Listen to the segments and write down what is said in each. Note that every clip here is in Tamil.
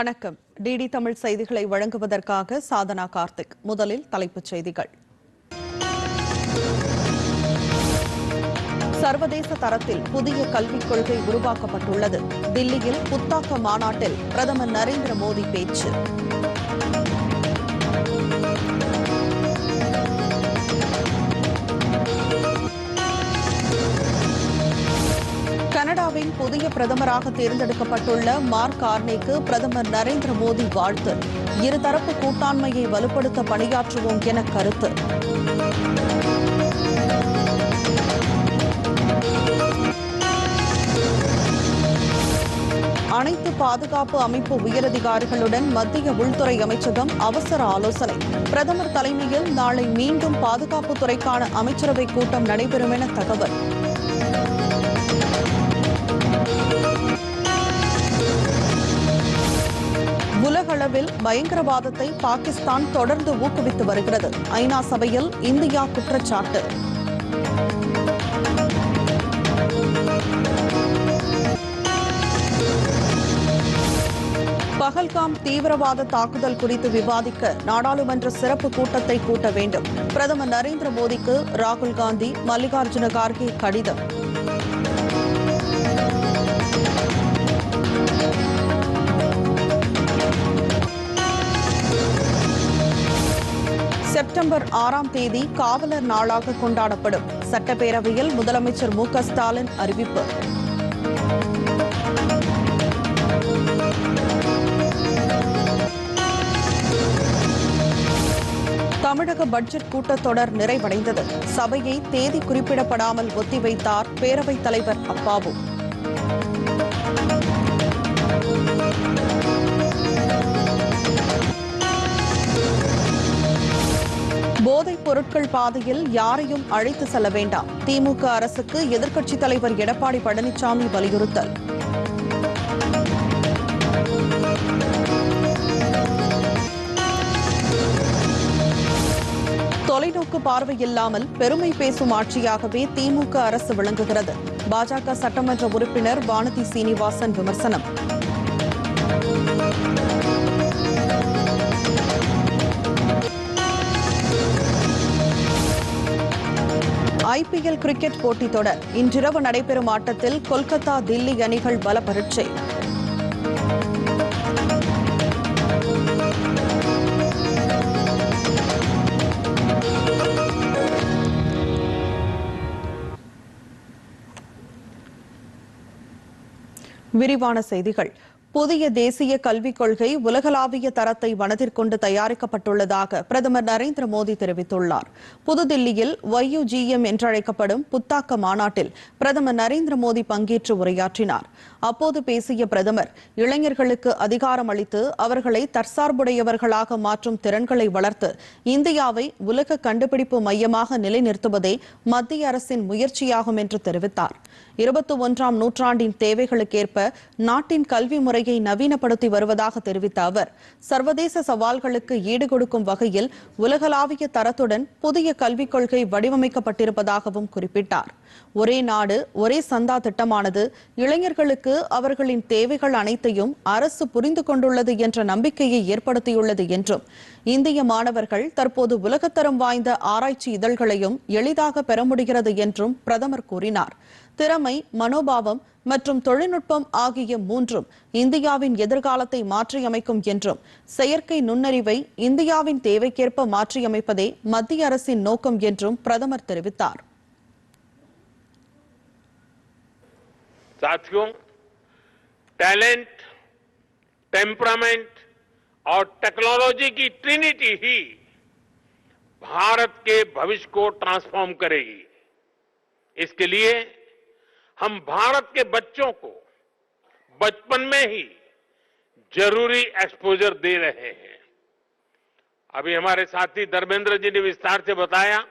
வணக்கம். டிடி தமிழ் செய்திகளை வழங்குவதற்காக சாதனா கார்த்திக். முதலில் தலைப்புச் செய்திகள். சர்வதேச தரத்தில் புதிய கல்விக் கொள்கை உருவாக்கப்பட்டுள்ளது. தில்லியில் புத்தாக்க மாநாட்டில் பிரதமர் நரேந்திர மோடி பேச்சு. கனடாவின் புதிய பிரதமராக தேர்ந்தெடுக்கப்பட்டுள்ள மார்க் கார்னேக்கு பிரதமர் நரேந்திர மோடி வாழ்த்து. இருதரப்பு கூட்டாண்மையை வலுப்படுத்த பணியாற்றுவோம் என கருத்து. அனைத்து பாதுகாப்பு அமைப்பு உயரதிகாரிகளுடன் மத்திய உள்துறை அமைச்சகம் அவசர ஆலோசனை. பிரதமர் தலைமையில் நாளை மீண்டும் பாதுகாப்புத்துறைக்கான அமைச்சரவைக் கூட்டம் நடைபெறும் என தகவல். உலகளவில் பயங்கரவாதத்தை பாகிஸ்தான் தொடர்ந்து ஊக்குவித்து வருகிறது. ஐநா சபையில் இந்தியா குற்றச்சாட்டு. பகல்காம் தீவிரவாத தாக்குதல் குறித்து விவாதிக்க நாடாளுமன்ற சிறப்பு கூட்டத்தை கூட்ட வேண்டும். பிரதமர் நரேந்திர மோடிக்கு ராகுல் காந்தி மல்லிகார்ஜுன கார்கே கடிதம். செப்டம்பர் ஆறாம் தேதி காவலர் நாளாக கொண்டாடப்படும். சட்டப்பேரவையில் முதலமைச்சர் மு ஸ்டாலின் அறிவிப்பு. தமிழக பட்ஜெட் கூட்டத்தொடர் நிறைவடைந்தது. சபையை தேதி குறிப்பிடப்படாமல் ஒத்திவைத்தார் பேரவைத் தலைவர் அப்பாவு. போதைப் பொருட்கள் பாதையில் யாரையும் அழைத்து செல்ல வேண்டாம். திமுக அரசுக்கு எதிர்க்கட்சித் தலைவர் எடப்பாடி பழனிசாமி வலியுறுத்தல். தொலைநோக்கு பார்வை இல்லாமல் பெருமை பேசும் ஆட்சியாகவே திமுக அரசு விளங்குகிறது. பாஜக சட்டமன்ற உறுப்பினர் வானதி சீனிவாசன் விமர்சனம். ஐபிஎல் கிரிக்கெட் போட்டித் தொடர். இன்றிரவு நடைபெறும் ஆட்டத்தில் கொல்கத்தா தில்லி அணிகள் பல பரீட்சை விரிவான செய்திகள். புதிய தேசிய கல்விக் கொள்கை உலகளாவிய தரத்தை மனதிற்கொண்டு தயாரிக்கப்பட்டுள்ளதாக பிரதமர் நரேந்திர மோடி தெரிவித்துள்ளார். புதுதில்லியில் ஒய்யுஜிஎம் என்றழைக்கப்படும் புத்தாக்க மாநாட்டில் பிரதமர் நரேந்திர மோடி பங்கேற்று உரையாற்றினார். அப்போது பேசிய பிரதமர் இளைஞர்களுக்கு அதிகாரம் அளித்து அவர்களை தற்சார்புடையவர்களாக மாற்றும் திறன்களை வளர்த்து இந்தியாவை உலக கண்டுபிடிப்பு மையமாக நிலைநிறுத்துவதே மத்திய அரசின் முயற்சியாகும் என்று தெரிவித்தார். இருபத்தி ஒன்றாம் நூற்றாண்டின் தேவைகளுக்கேற்ப நாட்டின் கல்வி முறை துறையை நவீனப்படுத்தி வருவதாக தெரிவித்த அவர் சர்வதேச சவால்களுக்கு ஈடுகொடுக்கும் வகையில் உலகளாவிய தரத்துடன் புதிய கல்விக் கொள்கை வடிவமைக்கப்பட்டிருப்பதாகவும் குறிப்பிட்டார். ஒரே நாடு ஒரே சந்தா திட்டமானது இளைஞர்களுக்கு அவர்களின் தேவைகள் அனைத்தையும் அரசு புரிந்து கொண்டுள்ளது என்ற நம்பிக்கையை ஏற்படுத்தியுள்ளது என்றும் இந்திய மாணவர்கள் தற்போது உலகத்தரம் வாய்ந்த ஆராய்ச்சி இதழ்களையும் எளிதாக பெற முடிகிறது என்றும் பிரதமர் கூறினார். திறமை மனோபாவம் மற்றும் தொழில்நுட்பம் ஆகிய மூன்றும் இந்தியாவின் எதிர்காலத்தை மாற்றியமைக்கும் என்றும் செயற்கை நுண்ணறிவை இந்தியாவின் தேவைக்கேற்ப மாற்றியமைப்பதே மத்திய அரசின் நோக்கம் என்றும் பிரதமர் தெரிவித்தார் साथियों टैलेंट टेम्परामेंट और टेक्नोलॉजी की ट्रिनिटी ही भारत के भविष्य को ट्रांसफॉर्म करेगी इसके लिए हम भारत के बच्चों को बचपन में ही ज़रूरी एक्सपोजर दे रहे हैं। अभी हमारे साथी धर्मेंद्र जी ने विस्तार से बताया,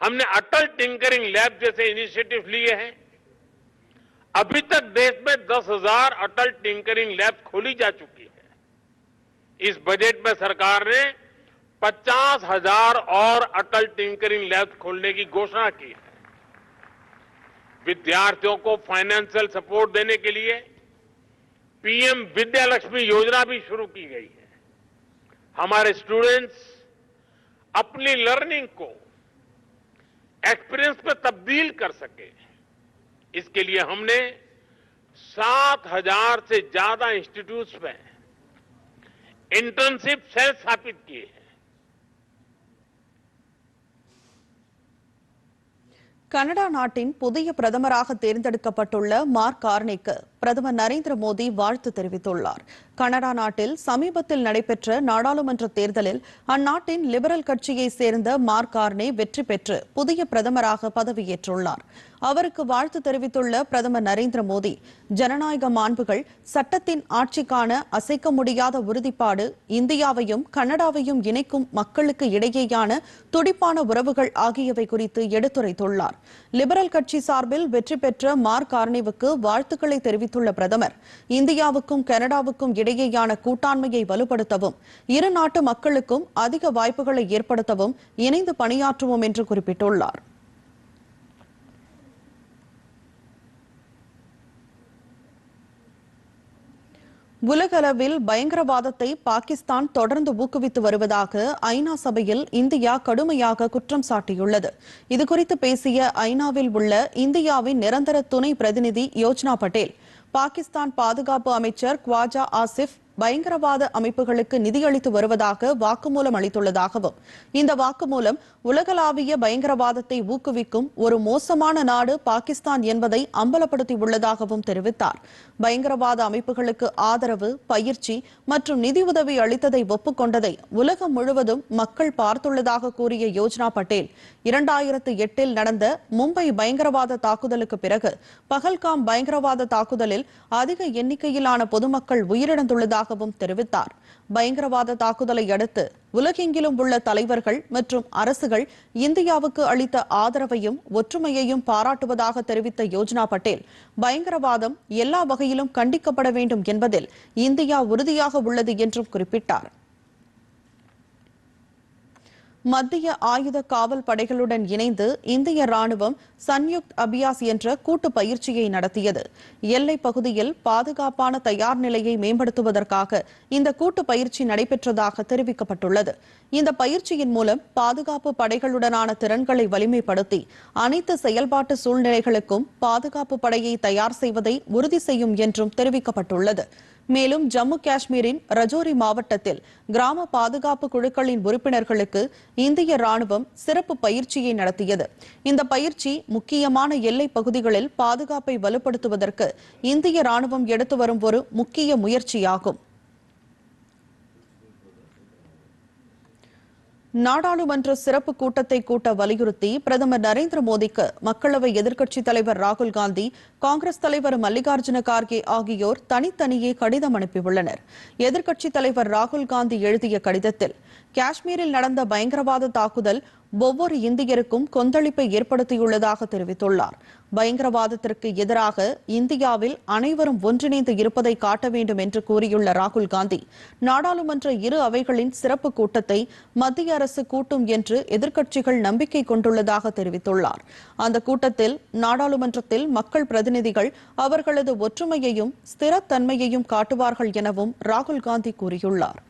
हमने अटल टिंकरिंग लैब जैसे इनिशिएटिव लिए हैं। अभी तक देश में दस हज़ार अटल टिंकरिंग लैब खोली जा चुकी है। इस बजट में सरकार ने पचास हज़ार और अटल टिंकरिंग लैब खोलने की घोषणा की है। विद्यार्थियों को फाइनेंशियल सपोर्ट देने के लिए पीएम विद्या लक्ष्मी योजना भी शुरू की गई है। हमारे स्टूडेंट्स अपनी लर्निंग को एक्सपीरियंस में तब्दील कर सके। इसके लिए हमने सात हज़ार से ज़्यादा इंस्टीट्यूट्स में इंटर्नशिप सेल स्थापित किए हैं। கனடா நாட்டின் புதிய பிரதமராக தேர்ந்தெடுக்கப்பட்டுள்ள மார்க் கார்னிக்கு பிரதமர் நரேந்திர மோடி வாழ்த்து தெரிவித்துள்ளார். கனடா நாட்டில் சமீபத்தில் நடைபெற்ற நாடாளுமன்ற தேர்தலில் அந்நாட்டின் லிபரல் கட்சியைச் சேர்ந்த மார்க் கார்னே வெற்றி பெற்று புதிய பிரதமராக பதவியேற்றுள்ளார். அவருக்கு வாழ்த்து தெரிவித்துள்ள பிரதமர் நரேந்திர மோடி ஜனநாயக மாண்புகள் சட்டத்தின் ஆட்சிக்கான அசைக்க முடியாத உறுதிப்பாடு இந்தியாவையும் கனடாவையும் இணைக்கும் மக்களுக்கு இடையேயான துடிப்பான உறவுகள் ஆகியவை குறித்து எடுத்துரைத்துள்ளார். லிபரல் கட்சி சார்பில் வெற்றி பெற்ற மார்க் கார்னிவுக்கு வாழ்த்துக்களை தெரிவித்துள்ள பிரதமர் இந்தியாவுக்கும் கனடாவுக்கும் இடையேயான கூட்டாண்மையை வலுப்படுத்தவும் இரு நாட்டு மக்களுக்கும் அதிக வாய்ப்புகளை ஏற்படுத்தவும் இணைந்து பணியாற்றுவோம் என்று குறிப்பிட்டுள்ளார். உலகளவில் பயங்கரவாதத்தை பாகிஸ்தான் தொடர்ந்து ஊக்குவித்து வருவதாக ஐநா சபையில் இந்தியா கடுமையாக குற்றம் சாட்டியுள்ளது. இதுகுறித்து பேசிய ஐநாவில் உள்ள இந்தியாவின் நிரந்தர துணை பிரதிநிதி யோஜ்னா பட்டேல் பாகிஸ்தான் பாதுகாப்பு அமைச்சர் குவாஜா ஆசிப் பயங்கரவாத அமைப்புகளுக்கு நிதியளித்து வருவதாக வாக்குமூலம் அளித்துள்ளதாகவும் இந்த வாக்குமூலம் உலகளாவிய பயங்கரவாதத்தை ஊக்குவிக்கும் ஒரு மோசமான நாடு பாகிஸ்தான் என்பதை அம்பலப்படுத்தியுள்ளதாகவும் தெரிவித்தார். பயங்கரவாத அமைப்புகளுக்கு ஆதரவு பயிற்சி மற்றும் நிதியுதவி அளித்ததை ஒப்புக்கொண்டதை உலகம் முழுவதும் மக்கள் பார்த்துள்ளதாக கூறிய யோஜனா பட்டேல் இரண்டாயிரத்து எட்டில் நடந்த மும்பை பயங்கரவாத தாக்குதலுக்கு பிறகு பகல்காம் பயங்கரவாத தாக்குதலில் அதிக எண்ணிக்கையிலான பொதுமக்கள் உயிரிழந்துள்ளதாக உயிரிழந்துள்ளதாகவும் தெரிவித்தார். பயங்கரவாத தாக்குதலை அடுத்து உலகெங்கிலும் உள்ள தலைவர்கள் மற்றும் அரசுகள் இந்தியாவுக்கு அளித்த ஆதரவையும் ஒற்றுமையையும் பாராட்டுவதாக தெரிவித்த யோஜனா பட்டேல் பயங்கரவாதம் எல்லா வகையிலும் கண்டிக்கப்பட வேண்டும் என்பதில் இந்தியா உறுதியாக உள்ளது என்றும் குறிப்பிட்டார். மத்திய ஆயுத காவல் படைகளுடன் இணைந்து இந்திய ராணுவம் சன்யுக்த் அபியாஸ் என்ற கூட்டு பயிற்சியை நடத்தியது. எல்லைப் பகுதியில் பாதுகாப்பான தயார் நிலையை மேம்படுத்துவதற்காக இந்த கூட்டு பயிற்சி நடைபெற்றதாக தெரிவிக்கப்பட்டுள்ளது. இந்த பயிற்சியின் மூலம் பாதுகாப்பு படைகளுடனான திறன்களை வலிமைப்படுத்தி அனைத்து செயல்பாட்டு சூழ்நிலைகளுக்கும் பாதுகாப்பு படையை தயார் செய்வதை உறுதி செய்யும் என்றும் தெரிவிக்கப்பட்டுள்ளது. மேலும் ஜம்மு காஷ்மீரின் ரஜோரி மாவட்டத்தில் கிராம பாதுகாப்பு குழுக்களின் உறுப்பினர்களுக்கு இந்திய ராணுவம் சிறப்பு பயிற்சியை நடத்தியது. இந்த பயிற்சி முக்கியமான எல்லைப் பகுதிகளில் பாதுகாப்பை வலுப்படுத்துவதற்கு இந்திய ராணுவம் எடுத்து வரும் ஒரு முக்கிய முயற்சியாகும். நாடாளுமன்ற சிறப்பு கூட்டத்தை கூட்ட வலியுறுத்தி பிரதமர் நரேந்திர மோடிக்கு மக்களவை எதிர்க்கட்சித் தலைவர் ராகுல் காந்தி காங்கிரஸ் தலைவர் மல்லிகார்ஜுன கார்கே ஆகியோர் தனித்தனியே கடிதம் அனுப்பியுள்ளனர். எதிர்க்கட்சித் தலைவர் ராகுல் காந்தி எழுதிய கடிதத்தில் காஷ்மீரில் நடந்த பயங்கரவாத தாக்குதல் ஒவ்வொரு இந்தியருக்கும் கொந்தளிப்பை ஏற்படுத்தியுள்ளதாக தெரிவித்துள்ளார். பயங்கரவாதத்திற்கு எதிராக இந்தியாவில் அனைவரும் ஒன்றிணைந்து இருப்பதை காட்ட வேண்டும் என்று கூறியுள்ள ராகுல் காந்தி நாடாளுமன்ற இரு அவைகளின் சிறப்பு கூட்டத்தை மத்திய அரசு கூட்டும் என்று எதிர்க்கட்சிகள் நம்பிக்கை கொண்டுள்ளதாக தெரிவித்துள்ளார். அந்த கூட்டத்தில் நாடாளுமன்றத்தில் மக்கள் பிரதிநிதிகள் அவர்களது ஒற்றுமையையும் ஸ்திரத்தன்மையையும் காட்டுவார்கள் எனவும் ராகுல் காந்தி கூறியுள்ளார்.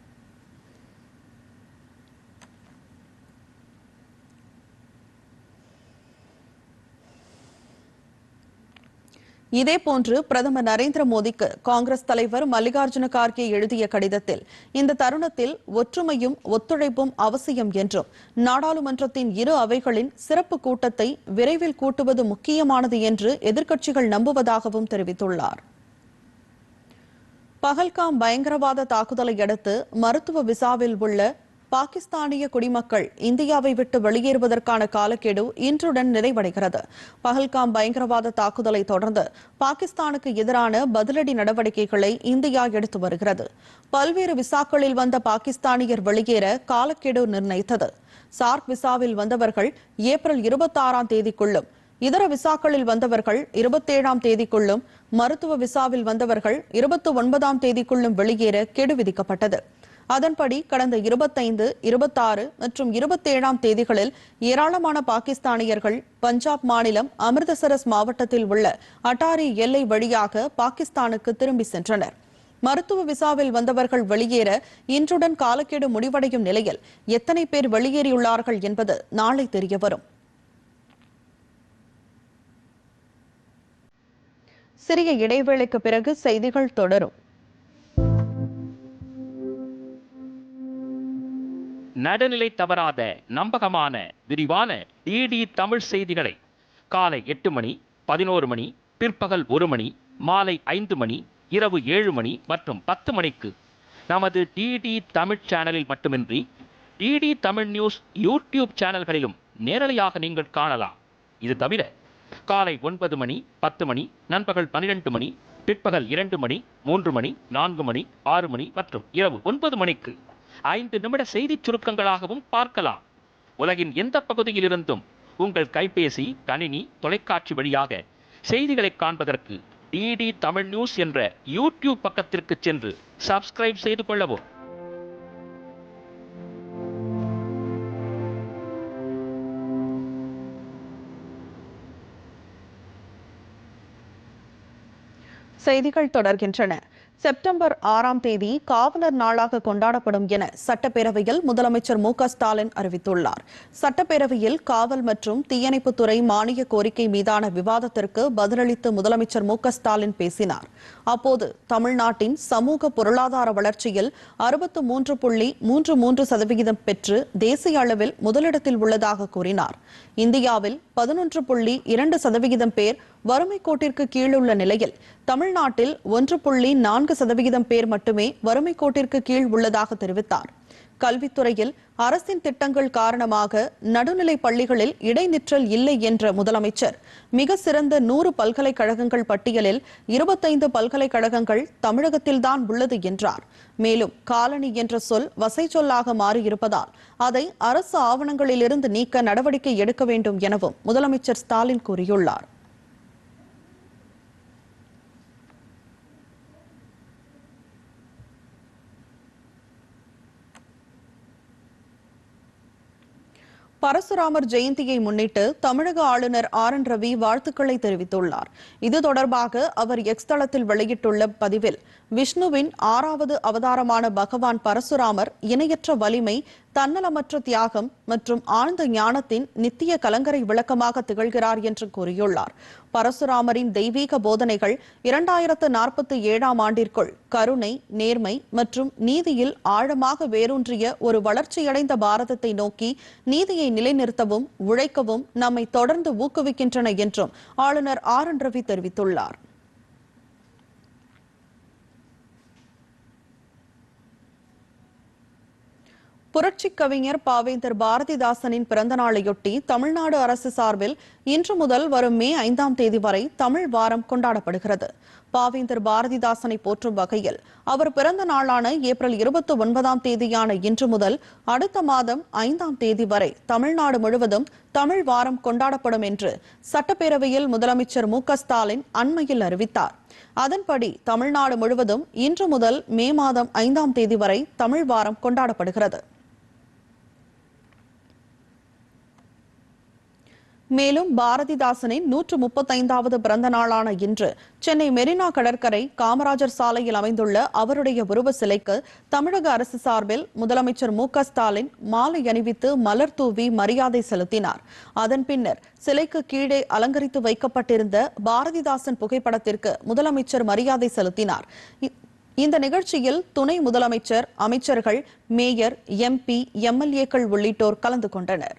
இதேபோன்று பிரதமர் நரேந்திர மோடிக்கு காங்கிரஸ் தலைவர் மல்லிகார்ஜுன கார்கே எழுதிய கடிதத்தில் இந்த தருணத்தில் ஒற்றுமையும் ஒத்துழைப்பும் அவசியம் என்றும் நாடாளுமன்றத்தின் இரு அவைகளின் சிறப்பு கூட்டத்தை விரைவில் கூட்டுவது முக்கியமானது என்று எதிர்க்கட்சிகள் நம்புவதாகவும் தெரிவித்துள்ளார். பகல்காம் பயங்கரவாத தாக்குதலை அடுத்து மருத்துவ விசாவில் உள்ள பாகிஸ்தானிய குடிமக்கள் இந்தியாவை விட்டு வெளியேறுவதற்கான காலக்கெடு இன்றுடன் நிறைவடைகிறது. பகல்காம் பயங்கரவாத தாக்குதலை தொடர்ந்து பாகிஸ்தானுக்கு எதிரான பதிலடி நடவடிக்கைகளை இந்தியா எடுத்து வருகிறது. பல்வேறு விசாக்களில் வந்த பாகிஸ்தானியர் வெளியேற காலக்கெடு நிர்ணயித்தது. சார்க் விசாவில் வந்தவர்கள் ஏப்ரல் இருபத்தாறாம் தேதிக்குள்ளும் இதர விசாக்களில் வந்தவர்கள் இருபத்தேழாம் தேதிக்குள்ளும் மருத்துவ விசாவில் வந்தவர்கள் இருபத்தி ஒன்பதாம் தேதிக்குள்ளும் வெளியேற கெடு விதிக்கப்பட்டது. அதன்படி கடந்த இருபத்தைந்து இருபத்தாறு மற்றும் இருபத்தேழாம் தேதிகளில் ஏராளமான பாகிஸ்தானியர்கள் பஞ்சாப் மாநிலம் அமிர்தசரஸ் மாவட்டத்தில் உள்ள அட்டாரி எல்லை வழியாக பாகிஸ்தானுக்கு திரும்பி சென்றனர். மருத்துவ விசாவில் வந்தவர்கள் வெளியேற இன்றுடன் காலக்கெடு முடிவடையும் நிலையில் எத்தனை பேர் வெளியேறியுள்ளார்கள் என்பது நாளை தெரியவரும். சிறிய இடைவேளைக்கு பிறகு செய்திகள் தொடரும். நடுநிலை தவறாத நம்பகமான விரிவான டிடி தமிழ் செய்திகளை காலை எட்டு மணி பதினோரு மணி பிற்பகல் ஒரு மணி மாலை ஐந்து மணி இரவு ஏழு மணி மற்றும் பத்து மணிக்கு நமது டிடி தமிழ் சேனலில் மட்டுமின்றி டிடி தமிழ் நியூஸ் யூடியூப் சேனல்களிலும் நேரலையாக நீங்கள் காணலாம். இது தவிர காலை ஒன்பது மணி பத்து மணி நண்பகல் பன்னிரெண்டு மணி பிற்பகல் இரண்டு மணி மூன்று மணி நான்கு மணி ஆறு மணி மற்றும் இரவு ஒன்பது மணிக்கு ஐந்து நிமிட செய்திச் சுருக்கங்களாகவும் பார்க்கலாம். உலகின் எந்த பகுதியிலிருந்தும் உங்கள் கைபேசி கணினி தொலைக்காட்சி வழியாக செய்திகளை காண்பதற்கு டிடி தமிழ் நியூஸ் என்ற யூடியூப் பக்கத்திற்கு சென்று சப்ஸ்கிரைப் செய்து கொள்ளவும். செய்திகள் தொடர்கின்றன. செப்டம்பர் ஆறாம் தேதி காவலர் நாளாக கொண்டாடப்படும் என சட்டப்பேரவையில் முதலமைச்சர் மு ஸ்டாலின் அறிவித்துள்ளார். சட்டப்பேரவையில் காவல் மற்றும் தீயணைப்புத்துறை மானிய கோரிக்கை மீதான விவாதத்திற்கு பதிலளித்து முதலமைச்சர் மு ஸ்டாலின் பேசினார். அப்போது தமிழ்நாட்டின் சமூக பொருளாதார வளர்ச்சியில் அறுபத்து மூன்று புள்ளி மூன்று மூன்று சதவிகிதம் பெற்று தேசிய அளவில் முதலிடத்தில் உள்ளதாக கூறினார். இந்தியாவில் பதினொன்று புள்ளி இரண்டு சதவிகிதம் பேர் வறுமை கோட்டிற்கு கீழுள்ள நிலையில் தமிழ்நாட்டில் ஒன்று புள்ளி நான்கு சதவிகிதம் பேர் மட்டுமே வறுமை கோட்டிற்கு கீழ் உள்ளதாக தெரிவித்தார். கல்வித்துறையில் அரசின் திட்டங்கள் காரணமாக நடுநிலை பள்ளிகளில் இடைநிற்றல் இல்லை என்ற முதலமைச்சர் மிக சிறந்த நூறு பல்கலைக்கழகங்கள் பட்டியலில் இருபத்தைந்து பல்கலைக்கழகங்கள் தமிழகத்தில்தான் உள்ளது என்றார். மேலும் காலனி என்ற சொல் வசை சொல்லாக மாறியிருப்பதால் அதை அரசு ஆவணங்களிலிருந்து நீக்க நடவடிக்கை எடுக்க வேண்டும் எனவும் முதலமைச்சர் ஸ்டாலின் கூறியுள்ளார். பரசுராமர் ஜெயந்தியை முன்னிட்டு தமிழக ஆளுநர் ஆர் என் ரவி வாழ்த்துக்களை தெரிவித்துள்ளார். இது தொடர்பாக அவர் எக்ஸ் தளத்தில் வெளியிட்டுள்ள பதிவில் விஷ்ணுவின் ஆறாவது அவதாரமான பகவான் பரசுராமர் இணையற்ற வலிமை தன்னலமற்ற தியாகம் மற்றும் ஆழ்ந்த ஞானத்தின் நித்திய கலங்கரை விளக்கமாக திகழ்கிறார் என்று கூறியுள்ளார். பரசுராமரின் தெய்வீக போதனைகள் இரண்டாயிரத்து நாற்பத்தி ஏழாம் ஆண்டிற்குள் கருணை நேர்மை மற்றும் நீதியில் ஆழமாக வேரூன்றிய ஒரு வளர்ச்சியடைந்த பாரதத்தை நோக்கி நீதியை நிலைநிறுத்தவும் உழைக்கவும் நம்மை தொடர்ந்து ஊக்குவிக்கின்றன என்றும் ஆளுநர் ஆர் என் ரவி தெரிவித்துள்ளார். புரட்சிக் கவிஞர் பாவேந்தர் பாரதிதாசனின் பிறந்த நாளையொட்டி தமிழ்நாடு அரசு சார்பில் இன்று முதல் வரும் மே ஐந்தாம் தேதி வரை தமிழ் வாரம் கொண்டாடப்படுகிறது. பாவேந்தர் பாரதிதாசனை போற்றும் வகையில் அவர் பிறந்த நாளான ஏப்ரல் இருபத்தி ஒன்பதாம் தேதியான இன்று முதல் அடுத்த மாதம் ஐந்தாம் தேதி வரை தமிழ்நாடு முழுவதும் தமிழ் வாரம் கொண்டாடப்படும் என்று சட்டப்பேரவையில் முதலமைச்சர் மு ஸ்டாலின் அண்மையில் அறிவித்தார். அதன்படி தமிழ்நாடு முழுவதும் இன்று முதல் மே மாதம் ஐந்தாம் தேதி வரை தமிழ் வாரம் கொண்டாடப்படுகிறது. மேலும் பாரதிதாசனின் நூற்று முப்பத்தைந்தாவது பிறந்த நாளான இன்று சென்னை மெரினா கடற்கரை காமராஜர் சாலையில் அமைந்துள்ள அவருடைய உருவ சிலைக்கு தமிழக அரசு சார்பில் முதலமைச்சர் மு ஸ்டாலின் மாலை அணிவித்து மலர் தூவி மரியாதை செலுத்தினார். அதன் பின்னர் சிலைக்கு கீழே அலங்கரித்து வைக்கப்பட்டிருந்த பாரதிதாசன் புகைப்படத்திற்கு முதலமைச்சர் மரியாதை செலுத்தினார். இந்த நிகழ்ச்சியில் துணை முதலமைச்சர் அமைச்சர்கள் மேயர் எம்பி எம்எல்ஏக்கள் உள்ளிட்டோர் கலந்து கொண்டனர்.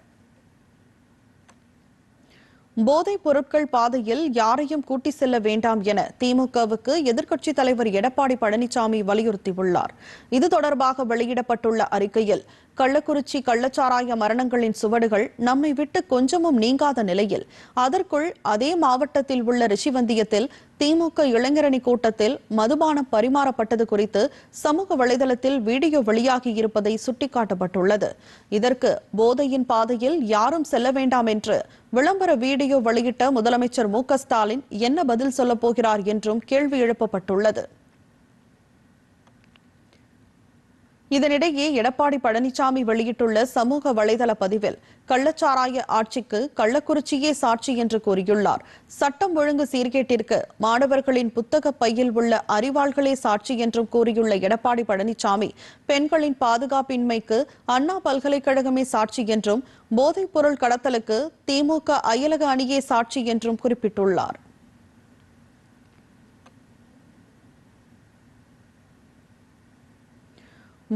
போதைப் பொருட்கள் பாதையில் யாரையும் கூட்டி செல்ல வேண்டாம் என திமுகவுக்கு எதிர்க்கட்சித் தலைவர் எடப்பாடி பழனிசாமி வலியுறுத்தியுள்ளார். இது தொடர்பாக வெளியிடப்பட்டுள்ள அறிக்கையில் கள்ளக்குறிச்சி கள்ளச்சாராய மரணங்களின் சுவடுகள் நம்மை விட்டு கொஞ்சமும் நீங்காத நிலையில் அதற்குள் அதே மாவட்டத்தில் உள்ள ரிஷிவந்தியத்தில் திமுக இளைஞரணி கூட்டத்தில் மதுபானம் பரிமாறப்பட்டது குறித்து சமூக வலைதளத்தில் வீடியோ வெளியாகி இருப்பதை சுட்டிக்காட்டப்பட்டுள்ளது. இதற்கு போதையின் பாதையில் யாரும் செல்ல வேண்டாம் என்று விளம்பர வீடியோ வெளியிட்ட முதலமைச்சர் மு ஸ்டாலின் என்ன பதில் சொல்லப் போகிறார் என்றும் கேள்வி எழுப்பப்பட்டுள்ளது. இதனிடையே எடப்பாடி பழனிசாமி வெளியிட்டுள்ள சமூக வலைதள பதிவில் கள்ளச்சாராய ஆட்சிக்கு கள்ளக்குறிச்சியே சாட்சி என்று கூறியுள்ளார். சட்டம் ஒழுங்கு சீர்கேட்டிற்கு மாணவர்களின் புத்தக பையில் உள்ள அறிவாள்களே சாட்சி என்றும் கூறியுள்ள எடப்பாடி பழனிசாமி பெண்களின் பாதுகாப்பின்மைக்கு அண்ணா பல்கலைக்கழகமே சாட்சி என்றும் போதைப் பொருள் கடத்தலுக்கு திமுக அயலக அணியே சாட்சி என்றும் குறிப்பிட்டுள்ளார்.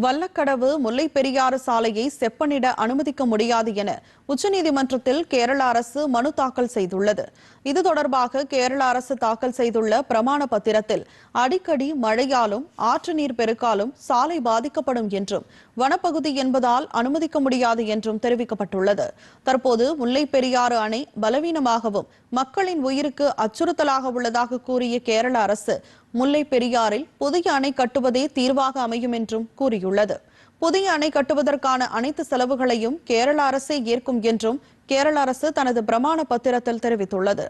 வல்லக்கடவு முல்லை பெரியாறு சாலையை செப்பனிட அனுமதிக்க முடியாது என உச்சநீதிமன்றத்தில் கேரள அரசு மனு தாக்கல் செய்துள்ளது. இது தொடர்பாக கேரள அரசு தாக்கல் செய்துள்ள பிரமாண பத்திரத்தில் அடிக்கடி மழையாலும் ஆற்று நீர் பெருக்காலும் சாலை பாதிக்கப்படும் என்றும் வனப்பகுதி என்பதால் அனுமதிக்க முடியாது என்றும் தெரிவிக்கப்பட்டுள்ளது. தற்போது முல்லை பெரியாறு அணை பலவீனமாகவும் மக்களின் உயிருக்கு அச்சுறுத்தலாக உள்ளதாக கூறிய கேரள அரசு முல்லை பெரியாறில் புதிய அணை கட்டுவதே தீர்வாக அமையும் என்றும் கூறியுள்ளது. புதிய அணை கட்டுவதற்கான அனைத்து செலவுகளையும் கேரள அரசே ஏற்கும் என்றும் கேரள அரசு தனது பிரமாண பத்திரத்தில் தெரிவித்துள்ளது.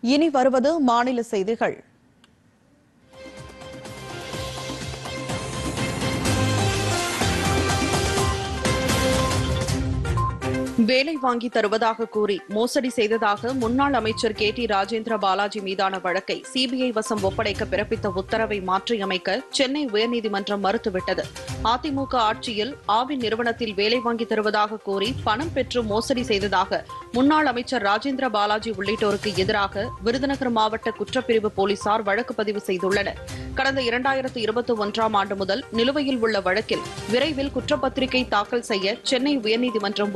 இனி வருவது மாநில செய்திகள். வேலை வாங்கி தருவதாக கூறி மோசடி செய்ததாக முன்னாள் அமைச்சர் கே டி ராஜேந்திர பாலாஜி மீதான வழக்கை சிபிஐ வசம் ஒப்படைக்க பிறப்பித்த உத்தரவை மாற்றியமைக்க சென்னை உயர்நீதிமன்றம் மறுத்துவிட்டது. அதிமுக ஆட்சியில் ஆவின் நிறுவனத்தில் வேலை வாங்கி தருவதாக கூறி பணம் பெற்று மோசடி செய்ததாக முன்னாள் அமைச்சர் ராஜேந்திர பாலாஜி உள்ளிட்டோருக்கு எதிராக விருதுநகர் மாவட்ட குற்றப்பிரிவு போலீசார் வழக்கு பதிவு செய்துள்ளனர். கடந்த இரண்டாயிரத்து இருபத்தி ஒன்றாம் ஆண்டு முதல் நிலுவையில் உள்ள வழக்கில் விரைவில் குற்றப்பத்திரிகை தாக்கல் செய்ய சென்னை உயர்நீதிமன்றம்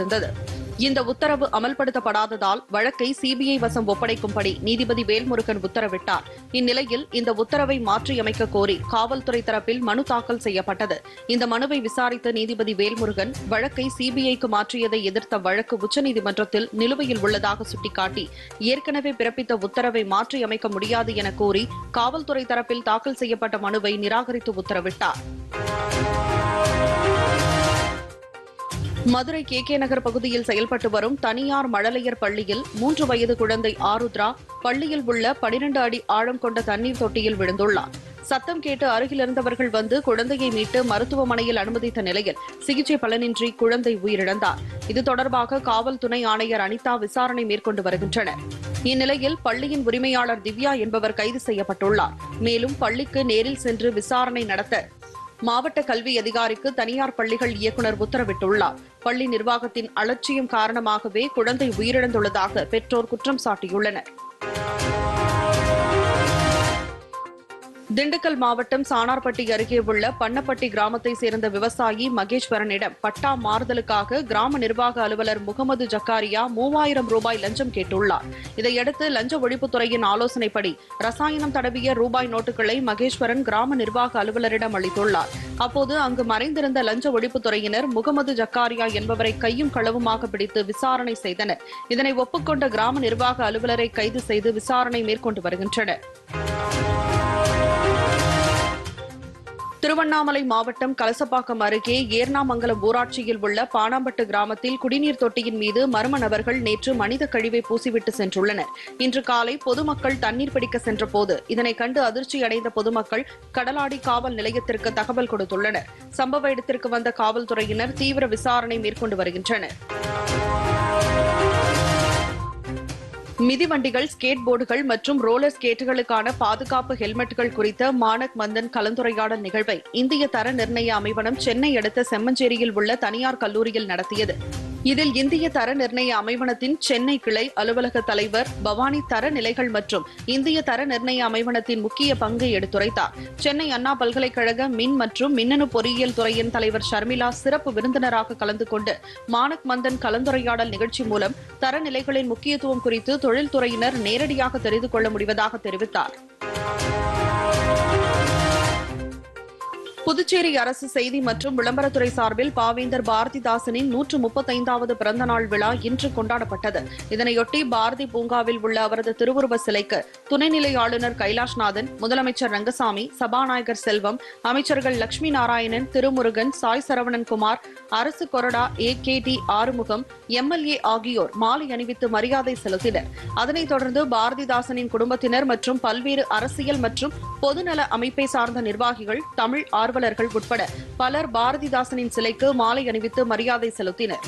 உத்தரவிட்டிருந்தது இந்த உத்தரவு அமல்படுத்தப்படாததால் வழக்கை சிபிஐ வசம் ஒப்படைக்கும்படி நீதிபதி வேல்முருகன் உத்தரவிட்டார். இந்நிலையில் இந்த உத்தரவை மாற்றியமைக்க கோரி காவல்துறை தரப்பில் மனு தாக்கல் செய்யப்பட்டது. இந்த மனுவை விசாரித்த நீதிபதி வேல்முருகன் வழக்கை சிபிஐக்கு மாற்றியதை எதிர்த்த வழக்கு உச்சநீதிமன்றத்தில் நிலுவையில் உள்ளதாக சுட்டிக்காட்டி ஏற்கனவே பிறப்பித்த உத்தரவை மாற்றியமைக்க முடியாது என கூறி காவல்துறை தரப்பில் தாக்கல் செய்யப்பட்ட மனுவை நிராகரித்து உத்தரவிட்டார். மதுரை கே கே நகர் பகுதியில் செயல்பட்டு வரும் தனியார் மழலையர் பள்ளியில் மூன்று வயது குழந்தை ஆருத்ரா பள்ளியில் உள்ள பனிரெண்டு அடி ஆழம் கொண்ட தண்ணீர் தொட்டியில் விழுந்துள்ளார். சத்தம் கேட்டு அருகில் இருந்தவர்கள் வந்து குழந்தையை மீட்டு மருத்துவமனையில் அனுமதித்த நிலையில் சிகிச்சை பலனின்றி குழந்தை உயிரிழந்தார். இது தொடர்பாக காவல் துணை ஆணையர் அனிதா விசாரணை மேற்கொண்டு வருகின்றனர். இந்நிலையில் பள்ளியின் உரிமையாளர் திவ்யா என்பவர் கைது செய்யப்பட்டுள்ளார். மேலும் பள்ளிக்கு நேரில் சென்று விசாரணை நடத்த மாவட்ட கல்வி அதிகாரிக்கு தனியார் பள்ளிகள் இயக்குநர் உத்தரவிட்டுள்ளார். பள்ளி நிர்வாகத்தின் அலட்சியம் காரணமாகவே குழந்தை உயிரிழந்துள்ளதாக பெற்றோர் குற்றம் சாட்டியுள்ளனர். திண்டுக்கல் மாவட்டம் சானார்பட்டி அருகே உள்ள பண்ணப்பட்டி கிராமத்தை சேர்ந்த விவசாயி மகேஸ்வரனிடம் பட்டா மாறுதலுக்காக கிராம நிர்வாக அலுவலர் முகமது ஜக்காரியா மூவாயிரம் ரூபாய் லஞ்சம் கேட்டுள்ளார். இதையடுத்து லஞ்ச ஒழிப்புத்துறையின் ஆலோசனைப்படி ரசாயனம் தடவிய ரூபாய் நோட்டுகளை மகேஸ்வரன் கிராம நிர்வாக அலுவலரிடம் அளித்துள்ளார். அப்போது அங்கு மறைந்திருந்த லஞ்ச ஒழிப்புத்துறையினர் முகமது ஜக்காரியா என்பவரை கையும் களவுமாக பிடித்து விசாரணை செய்தனர். இதனை ஒப்புக்கொண்ட கிராம நிர்வாக அலுவலரை கைது செய்து விசாரணை மேற்கொண்டு வருகின்றனர். திருவண்ணாமலை மாவட்டம் கலசப்பாக்கம் அருகே ஏர்ணாமங்கலம் ஊராட்சியில் உள்ள பானாம்பட்டு கிராமத்தில் குடிநீர் தொட்டியின் மீது மர்ம நபர்கள் நேற்று மனித கழிவை பூசிவிட்டு சென்றுள்ளனர். இன்று காலை பொதுமக்கள் தண்ணீர் பிடிக்க சென்றபோது இதனை கண்டு அதிர்ச்சியடைந்த பொதுமக்கள் கடலாடி காவல் நிலையத்திற்கு தகவல் கொடுத்துள்ளனர். சம்பவ இடத்திற்கு வந்த காவல்துறையினர் தீவிர விசாரணை மேற்கொண்டு வருகின்றனர். மிதிவண்டிகள் ஸ்கேட் போர்டுகள் மற்றும் ரோலர் ஸ்கேட்டுகளுக்கான பாதுகாப்பு ஹெல்மெட்டுகள் குறித்த மானக் மந்தன் கலந்துரையாடல் நிகழ்வை இந்திய தர நிர்ணய அமைவனம் சென்னை அடுத்த செம்மஞ்சேரியில் உள்ள தனியார் கல்லூரியில் நடத்தியது. இதில் இந்திய தர நிர்ணய அமைவனத்தின் சென்னை கிளை அலுவலக தலைவர் பவானி தர நிலைகள் மற்றும் இந்திய தர நிர்ணய அமைவனத்தின் முக்கிய பங்கை எடுத்துரைத்தார். சென்னை அண்ணா பல்கலைக்கழக மின் மற்றும் மின்னணு பொறியியல் துறையின் தலைவர் ஷர்மிளா சிறப்பு விருந்தினராக கலந்து கொண்டு மானக் மந்தன் கலந்துரையாடல் நிகழ்ச்சி மூலம் தரநிலைகளின் முக்கியத்துவம் குறித்து தொழில்துறையினர் நேரடியாக தெரிந்து கொள்ள முடிவதாக தெரிவித்தார். புதுச்சேரி அரசு செய்தி மற்றும் விளம்பரத்துறை சார்பில் பாவேந்தர் பாரதிதாசனின் நூற்று முப்பத்தைந்தாவது பிறந்த நாள் விழா இன்று கொண்டாடப்பட்டது. இதனையொட்டி பாரதி பூங்காவில் உள்ள அவரது திருவுருவ சிலைக்கு துணைநிலை ஆளுநர் கைலாஷ்நாதன் முதலமைச்சர் ரங்கசாமி சபாநாயகர் செல்வம் அமைச்சர்கள் லட்சுமி நாராயணன் திருமுருகன் சாய் சரவணன் குமார் அரசு கொறடா A K T Arumugam MLA ஆகியோர் மாலை அணிவித்து மரியாதை செலுத்தினர். அதனைத் தொடர்ந்து பாரதிதாசனின் குடும்பத்தினர் மற்றும் பல்வேறு அரசியல் மற்றும் பொதுநல அமைப்பை சார்ந்த நிர்வாகிகள் தமிழ் ஆர் ஆர்வலர்கள் உட்பட பலர் பாரதிதாசனின் சிலைக்கு மாலை அணிவித்து மரியாதை செலுத்தினர்.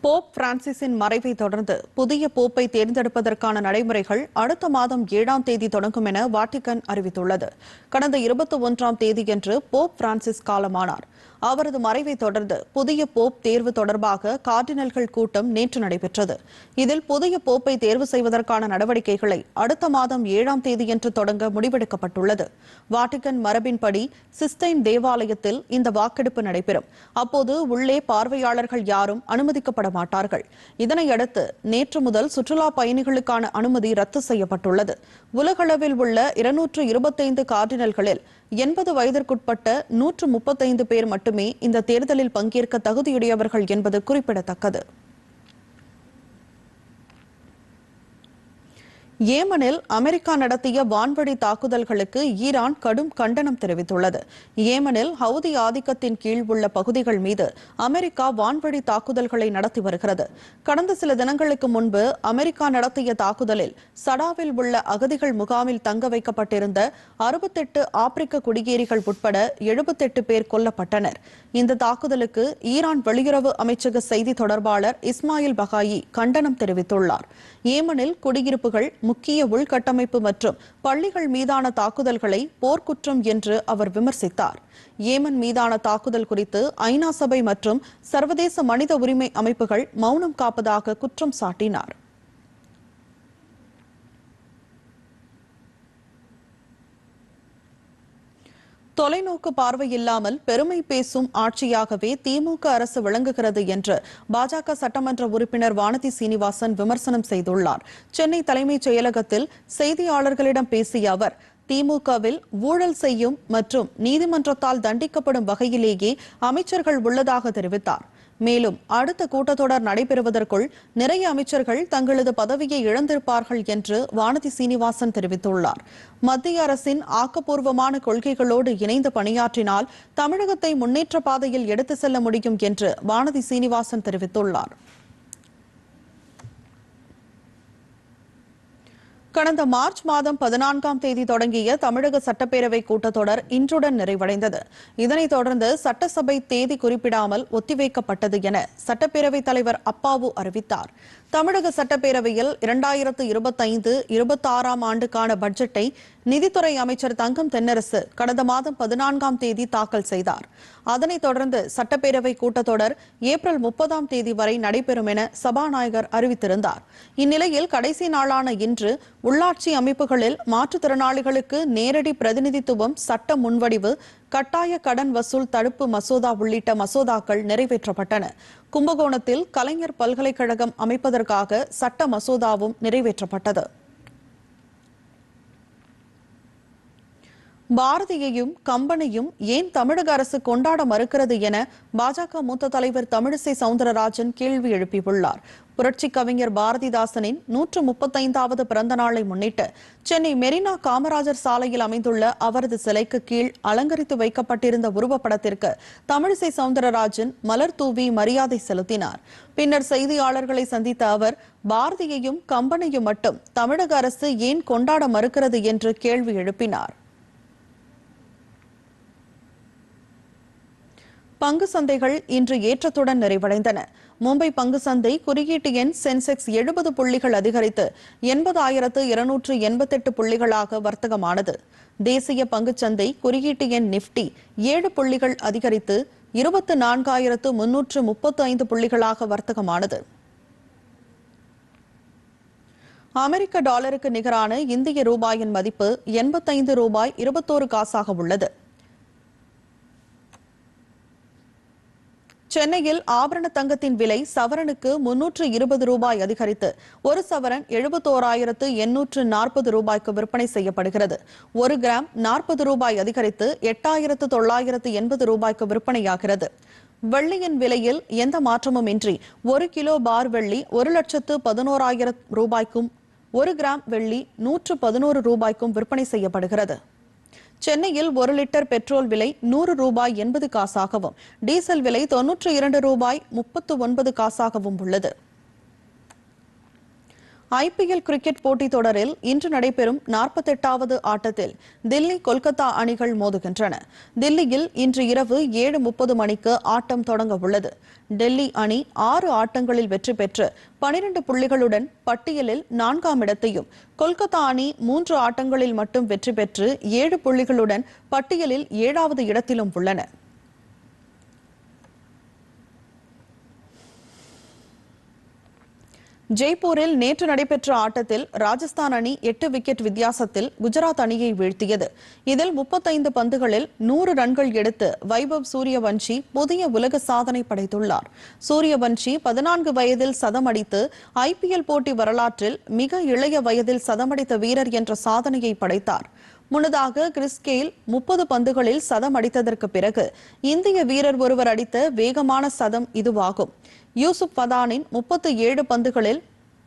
போப் பிரான்சிஸின் மறைவை தொடர்ந்து புதிய போப்பை தேர்ந்தெடுப்பதற்கான நடைமுறைகள் அடுத்த மாதம் ஏழாம் தேதி தொடங்கும் என வாட்டிகன் அறிவித்துள்ளது. கடந்த இருபத்தி ஒன்றாம் தேதியன்று போப் பிரான்சிஸ் காலமானார். அவரது மறைவை தொடர்ந்து புதிய போப் தேர்வு தொடர்பாக கார்டினல்கள் கூட்டம் நேற்று நடைபெற்றது. இதில் புதிய போப்பை தேர்வு செய்வதற்கான நடவடிக்கைகளை அடுத்த மாதம் ஏழாம் தேதியன்று தொடங்க முடிவெடுக்கப்பட்டுள்ளது. வாட்டிகன் மரபின்படி சிஸ்டைன் தேவாலயத்தில் இந்த வாக்கெடுப்பு நடைபெறும். அப்போது உள்ளே பார்வையாளர்கள் யாரும் அனுமதிக்கப்பட மாட்டார்கள். இதனையடுத்து நேற்று முதல் சுற்றுலா பயணிகளுக்கான அனுமதி ரத்து செய்யப்பட்டுள்ளது. உலகளவில் உள்ள இருநூற்று இருபத்தைந்து கார்டினல்களில் எண்பது வயதிற்குட்பட்ட நூற்று முப்பத்தைந்து பேர் மட்டுமே இந்த தேர்தலில் பங்கேற்க தகுதியுடையவர்கள் என்பது குறிப்பிடத்தக்கது. ஏமனில் அமெரிக்கா நடத்திய வான்வழி தாக்குதல்களுக்கு ஈரான் கடும் கண்டனம் தெரிவித்துள்ளது. ஏமனில் ஹவுதி ஆதிக்கத்தின் கீழ் உள்ள பகுதிகள் மீது அமெரிக்கா வான்வழி தாக்குதல்களை நடத்தி வருகிறது. கடந்த சில தினங்களுக்கு முன்பு அமெரிக்கா நடத்திய தாக்குதலில் சடாவில் உள்ள அகதிகள் முகாமில் தங்க வைக்கப்பட்டிருந்த அறுபத்தெட்டு ஆப்பிரிக்க குடியேறிகள் உட்பட எழுபத்தெட்டு பேர் கொல்லப்பட்டனர். இந்த தாக்குதலுக்கு ஈரான் வெளியுறவு அமைச்சக செய்தி தொடர்பாளர் இஸ்மாயில் பகாயி கண்டனம் தெரிவித்துள்ளார். ஏமனில் குடியிருப்புகள் முக்கிய உள்கட்டமைப்பு மற்றும் பள்ளிகள் மீதான தாக்குதல்களை போர்க்குற்றம் என்று அவர் விமர்சித்தார். ஏமன் மீதான தாக்குதல் குறித்து ஐநா சபை மற்றும் சர்வதேச மனித உரிமை அமைப்புகள் மௌனம் காப்பதாக குற்றம் சாட்டினார். தொலைநோக்கு பார்வை இல்லாமல் பெருமை பேசும் ஆட்சியாகவே திமுக அரசு விளங்குகிறது என்று பாஜக சட்டமன்ற உறுப்பினர் வானதி சீனிவாசன் விமர்சனம் செய்துள்ளார். சென்னை தலைமைச் செயலகத்தில் செய்தியாளர்களிடம் பேசிய அவர் திமுகவில் ஊழல் செய்யும் மற்றும் நீதிமன்றத்தால் தண்டிக்கப்படும் வகையிலேயே அமைச்சர்கள் உள்ளதாக தெரிவித்தார். மேலும் அடுத்த கூட்டத்தொடர் நடைபெறுவதற்குள் நிறைய அமைச்சர்கள் தங்களது பதவியை இழந்திருப்பார்கள் என்று வானதி சீனிவாசன் தெரிவித்துள்ளார். மத்திய அரசின் ஆக்கப்பூர்வமான கொள்கைகளோடு இணைந்து பணியாற்றினால் தமிழகத்தை முன்னேற்ற பாதையில் எடுத்து செல்ல முடியும் என்று வானதி சீனிவாசன் தெரிவித்துள்ளார். கடந்த மார்ச் மாதம் பதினான்காம் தேதி தொடங்கிய தமிழக சட்டப்பேரவை கூட்டத்தொடர் இன்றுடன் நிறைவடைந்தது. இதனைத் தொடர்ந்து சட்டசபை தேதி குறிப்பிடாமல் ஒத்திவைக்கப்பட்டது என சட்டப்பேரவைத் தலைவர் அப்பாவு அறிவித்தார். தமிழக சட்டப்பேரவையில் இரண்டாயிரத்து இருபத்தைந்து இருபத்தாறாம் ஆண்டுக்கான பட்ஜெட்டை நிதித்துறை அமைச்சர் தங்கம் தென்னரசு கடந்த மாதம் பதினான்காம் தேதி தாக்கல் செய்தார். அதனைத் தொடர்ந்து சட்டப்பேரவை கூட்டத்தொடர் ஏப்ரல் முப்பதாம் தேதி வரை நடைபெறும் என சபாநாயகர் அறிவித்திருந்தார். இந்நிலையில் கடைசி நாளான இன்று உள்ளாட்சி அமைப்புகளில் மாற்றுத்திறனாளிகளுக்கு நேரடி பிரதிநிதித்துவம் சட்ட முன்வடிவு கட்டாய கடன் வசூல் தடுப்பு மசோதா உள்ளிட்ட மசோதாக்கள் நிறைவேற்றப்பட்டன. கும்பகோணத்தில் கலைஞர் பல்கலைக்கழகம் அமைப்பதற்காக சட்ட மசோதாவும் நிறைவேற்றப்பட்டது. பாரதியையும் கம்பனையும் ஏன் தமிழக அரசு கொண்டாட மறுக்கிறது என பாஜக மூத்த தலைவர் தமிழிசை சவுந்தரராஜன் கேள்வி எழுப்பியுள்ளார். புரட்சி கவிஞர் பாரதிதாசனின் நூற்று முப்பத்தைந்தாவது பிறந்த நாளை முன்னிட்டு சென்னை மெரினா காமராஜர் சாலையில் அமைந்துள்ள அவரது சிலைக்கு கீழ் அலங்கரித்து வைக்கப்பட்டிருந்த உருவப்படத்திற்கு தமிழிசை சவுந்தரராஜன் மலர் தூவி மரியாதை செலுத்தினார். பின்னர் செய்தியாளர்களை சந்தித்த அவர் பாரதியையும் கம்பனையும் மட்டும் தமிழக அரசு ஏன் கொண்டாட மறுக்கிறது என்று கேள்வி எழுப்பினார். பங்கு சந்தைகள் இன்று ஏற்றத்துடன் நிறைவடைந்தன. மும்பை பங்கு சந்தை குறியீட்டு எண் சென்செக்ஸ் எழுபது புள்ளிகள் அதிகரித்து எண்பதாயிரத்து இருநூற்று எண்பத்தெட்டு புள்ளிகளாக வர்த்தகமானது. தேசிய பங்குச்சந்தை குறியீட்டு எண் நிப்டி ஏழு புள்ளிகள் அதிகரித்து இருபத்து நான்காயிரத்து முன்னூற்று முப்பத்து ஐந்து புள்ளிகளாக வர்த்தகமானது. அமெரிக்க டாலருக்கு நிகரான இந்திய ரூபாயின் மதிப்பு எண்பத்தைந்து ரூபாய் இருபத்தோரு காசாக உள்ளது. சென்னையில் ஆபரண தங்கத்தின் விலை சவரனுக்கு முன்னூற்று இருபது ரூபாய் அதிகரித்து ஒரு சவரன் எழுபத்தோராயிரத்து எண்ணூற்று நாற்பது ரூபாய்க்கு விற்பனை செய்யப்படுகிறது. ஒரு கிராம் நாற்பது ரூபாய் அதிகரித்து எட்டாயிரத்து தொள்ளாயிரத்து எண்பது ரூபாய்க்கு விற்பனையாகிறது. வெள்ளியின் விலையில் எந்த மாற்றமும் இன்றி ஒரு கிலோ பார் வெள்ளி ஒரு லட்சத்து பதினோராயிரம் ரூபாய்க்கும் ஒரு கிராம் வெள்ளி நூற்று பதினோரு ரூபாய்க்கும் விற்பனை செய்யப்படுகிறது. சென்னையில் ஒரு லிட்டர் பெட்ரோல் விலை நூறு ரூபாய் எண்பது காசாகவும் டீசல் விலை தொன்னூற்று இரண்டு ரூபாய் முப்பத்து ஒன்பது காசாகவும் உள்ளது. ஐபிஎல் கிரிக்கெட் போட்டித் தொடரில் இன்று நடைபெறும் நாற்பத்தெட்டாவது ஆட்டத்தில் தில்லி கொல்கத்தா அணிகள் மோதுகின்றன. தில்லியில் இன்று இரவு ஏழு முப்பது மணிக்கு ஆட்டம் தொடங்க உள்ளது. டெல்லி அணி ஆறு ஆட்டங்களில் வெற்றி பெற்று பனிரெண்டு புள்ளிகளுடன் பட்டியலில் நான்காம் இடத்தையும் கொல்கத்தா அணி மூன்று ஆட்டங்களில் மட்டும் வெற்றி பெற்று ஏழு புள்ளிகளுடன் பட்டியலில் ஏழாவது இடத்திலும் உள்ளன. ஜெய்ப்பூரில் நேற்று நடைபெற்ற ஆட்டத்தில் ராஜஸ்தான் அணி எட்டு விக்கெட் வித்தியாசத்தில் குஜராத் அணியை வீழ்த்தியது. இதில் முப்பத்தைந்து பந்துகளில் நூறு ரன்கள் எடுத்து வைபவ் சூரியவன்ஷி புதிய உலக சாதனை படைத்துள்ளார். சூரியவன்ஷி பதினான்கு வயதில் சதமடித்து ஐபிஎல் போட்டி வரலாற்றில் மிக இளைய வயதில் சதமடித்த வீரர் என்ற சாதனையை படைத்தார். முன்னதாக கிறிஸ் கெயில் முப்பது பந்துகளில் சதம் அடித்ததற்கு பிறகு இந்திய வீரர் ஒருவர் அடித்த வேகமான சதம் இதுவாகும். யூசுப் பதானின் முப்பத்து ஏழு பந்துகளில்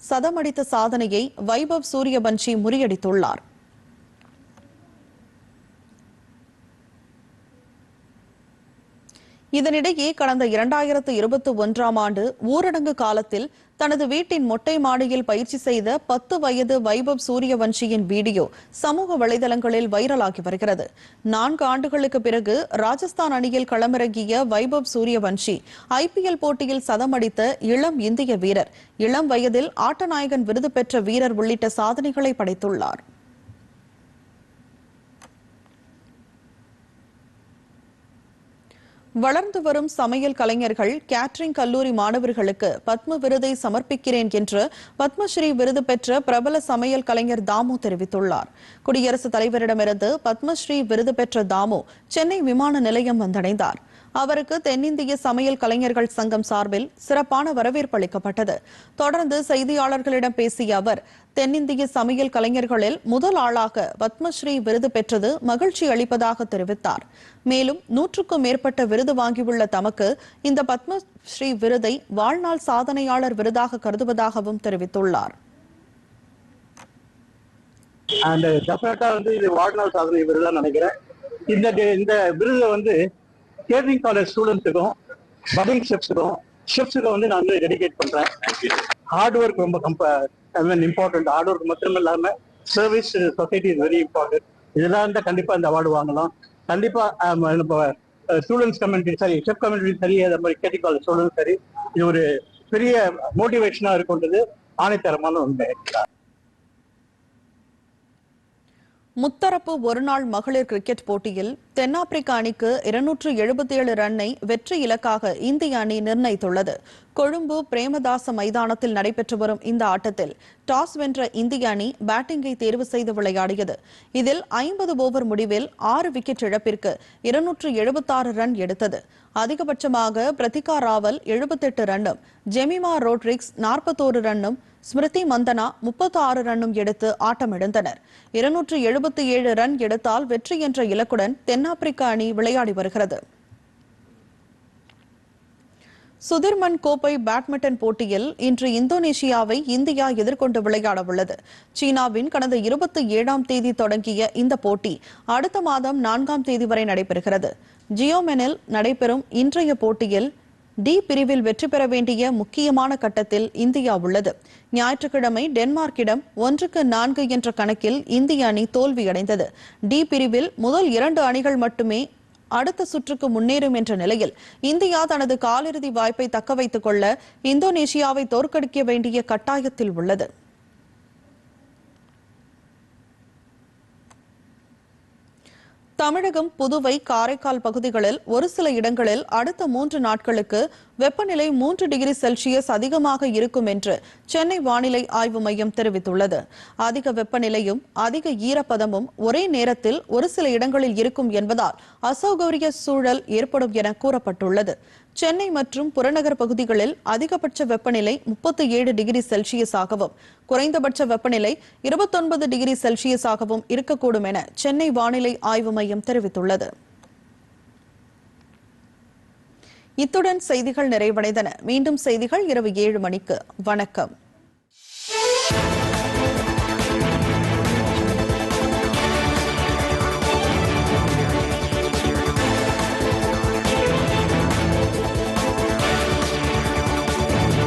சதமடித்த சாதனையை வைபவ் சூரியவன்ஷி முறியடித்துள்ளார். இதனிடையே கடந்த இரண்டாயிரத்து இருபத்தி ஒன்றாம் ஆண்டு ஊரடங்கு காலத்தில் தனது வீட்டின் மொட்டை மாடியில் பயிற்சி செய்த பத்து வயது வைபவ் சூரியவன்ஷியின் வீடியோ சமூக வலைதளங்களில் வைரலாகி வருகிறது. நான்கு ஆண்டுகளுக்கு பிறகு ராஜஸ்தான் அணியில் களமிறங்கிய வைபவ் சூரியவன்ஷி ஐபிஎல் போட்டியில் சதமடித்த இளம் இந்திய வீரர். இளம் வயதில் ஆட்டநாயகன் விருது பெற்ற வீரர் உள்ளிட்ட சாதனைகளை படைத்துள்ளார். வளர்ந்து வரும் சமையல் கலைஞர்கள் கேட்ரிங் கல்லூரி மாணவர்களுக்கு பத்ம விருதை சமர்ப்பிக்கிறேன் என்று பத்மஸ்ரீ விருது பெற்ற பிரபல சமையல் கலைஞர் தாமு தெரிவித்துள்ளார். குடியரசுத் தலைவரிடமிருந்து பத்மஸ்ரீ விருது பெற்ற தாமு சென்னை விமான நிலையம் வந்தடைந்தார். அவருக்கு தென்னிந்திய சமையல் கலைஞர்கள் சங்கம் சார்பில் சிறப்பான வரவேற்பு அளிக்கப்பட்டது. தொடர்ந்து செய்தியாளர்களிடம் பேசிய அவர் தென்னிந்திய சமையல் கலைஞர்களில் முதல் ஆளாக பத்மஸ்ரீ விருது பெற்றது மகிழ்ச்சி அளிப்பதாக தெரிவித்தார். மேலும் நூற்றுக்கும் மேற்பட்ட விருது வாங்கியுள்ள தமக்கு இந்த பத்மஸ்ரீ விருதை வாழ்நாள் சாதனையாளர் விருதாக கருதுவதாகவும் தெரிவித்துள்ளார். டெஃபினட்டா வந்து இது வாழ்நாள் சாதனை விருதா நினைக்கிறேன். இந்த இந்த விருதை வந்து கேட்டரிங் காலேஜ் ஸ்டூடெண்ட்ஸுக்கும் பட்டிங் ஷெஃப்ஸுக்கும் ஷெஃப்ஸுக்கு வந்து நான் வந்து டெடிகேட் பண்றேன். ஹார்ட் ஒர்க் ரொம்ப கம்ப I mean important hard work மட்டும் இல்லாம service society is very important இதெல்லாம் இருந்தால் கண்டிப்பா இந்த அவார்டு வாங்கலாம். கண்டிப்பா ஆம், நம்ம ஸ்டூடெண்ட்ஸ் கம்யூனிட்டி சரி ஷெஃப் கம்யூனிட்டி சரி அதே மாதிரி கேட்டி காலேஜ் ஸ்டூடெண்ட்ஸ் சரி இது ஒரு பெரிய மோட்டிவேஷனா இருக்குன்றது ஆணைத்தரமான உண்மை. முத்தரப்பு ஒருநாள் மகளிர் கிரிக்கெட் போட்டியில் தென்னாப்பிரிக்க அணிக்கு இருநூற்று எழுபத்தி ஏழு ரன்னை வெற்றி இலக்காக இந்திய அணி நிர்ணயித்துள்ளது. கொழும்பு பிரேமதாச மைதானத்தில் நடைபெற்று வரும் இந்த ஆட்டத்தில் டாஸ் வென்ற இந்திய அணி பேட்டிங்கை தேர்வு செய்து விளையாடியது. இதில் ஐம்பது ஓவர் முடிவில் ஆறு விக்கெட் இழப்பிற்கு இருநூற்று எழுபத்தாறு ரன் எடுத்தது. அதிகபட்சமாக பிரதிகா ராவல் எழுபத்தெட்டு ரன்னும் ஜெமிமா ரோட்ரிக்ஸ் நாற்பத்தோரு ரன்னும் ஸ்மிருதி மந்தனா முப்பத்தி ஆறு ரன்னும் எடுத்து ஆட்டமிழந்தனர். இருநூற்று எழுபத்தி ஏழு ரன் எடுத்தால் வெற்றி என்ற இலக்குடன் தென்னாப்பிரிக்க அணி விளையாடி வருகிறது. சுதிர்மன் கோப்பை பேட்மிண்டன் போட்டியில் இன்று இந்தோனேஷியாவை இந்தியா எதிர்கொண்டு விளையாட உள்ளது சீனாவின் கடந்த இருபத்தி ஏழாம் தேதி தொடங்கிய இந்த போட்டி அடுத்த மாதம் நான்காம் தேதி வரை நடைபெறுகிறது. ஜியோமெனில் நடைபெறும் இன்றைய போட்டியில் டி பிரிவில் வெற்றி பெற வேண்டிய முக்கியமான கட்டத்தில் இந்தியா உள்ளது. ஞாயிற்றுக்கிழமை டென்மார்க்கிடம் ஒன்றுக்கு நான்கு என்ற கணக்கில் இந்திய அணி தோல்வியடைந்தது. டி பிரிவில் முதல் இரண்டு அணிகள் மட்டுமே அடுத்த சுற்றுக்கு முன்னேறும் என்ற நிலையில் இந்தியா தனது காலிறுதி வாய்ப்பை தக்க வைத்துக் கொள்ள இந்தோனேஷியாவை தோற்கடிக்க வேண்டிய கட்டாயத்தில் உள்ளது. தமிழகம் புதுவை காரைக்கால் பகுதிகளில் ஒரு சில இடங்களில் அடுத்த மூன்று நாட்களுக்கு வெப்பநிலை மூன்று டிகிரி செல்சியஸ் அதிகமாக இருக்கும் என்று சென்னை வானிலை ஆய்வு மையம் தெரிவித்துள்ளது. அதிக வெப்பநிலையும் அதிக ஈரப்பதமும் ஒரே நேரத்தில் ஒரு சில இடங்களில் இருக்கும் என்பதால் அசௌகரிய சூழல் ஏற்படும் என கூறப்பட்டுள்ளது. சென்னை மற்றும் புறநகர் பகுதிகளில் அதிகபட்ச வெப்பநிலை முப்பத்தி ஏழு டிகிரி செல்சியஸாகவும் குறைந்தபட்ச வெப்பநிலை இருபத்தொன்பது டிகிரி செல்சியஸாகவும் இருக்கக்கூடும் என சென்னை வானிலை ஆய்வு மையம் தெரிவித்துள்ளது. இத்துடன் செய்திகள் நிறைவடைந்தன. மீண்டும் செய்திகள் இரவு ஏழு மணிக்கு. வணக்கம்.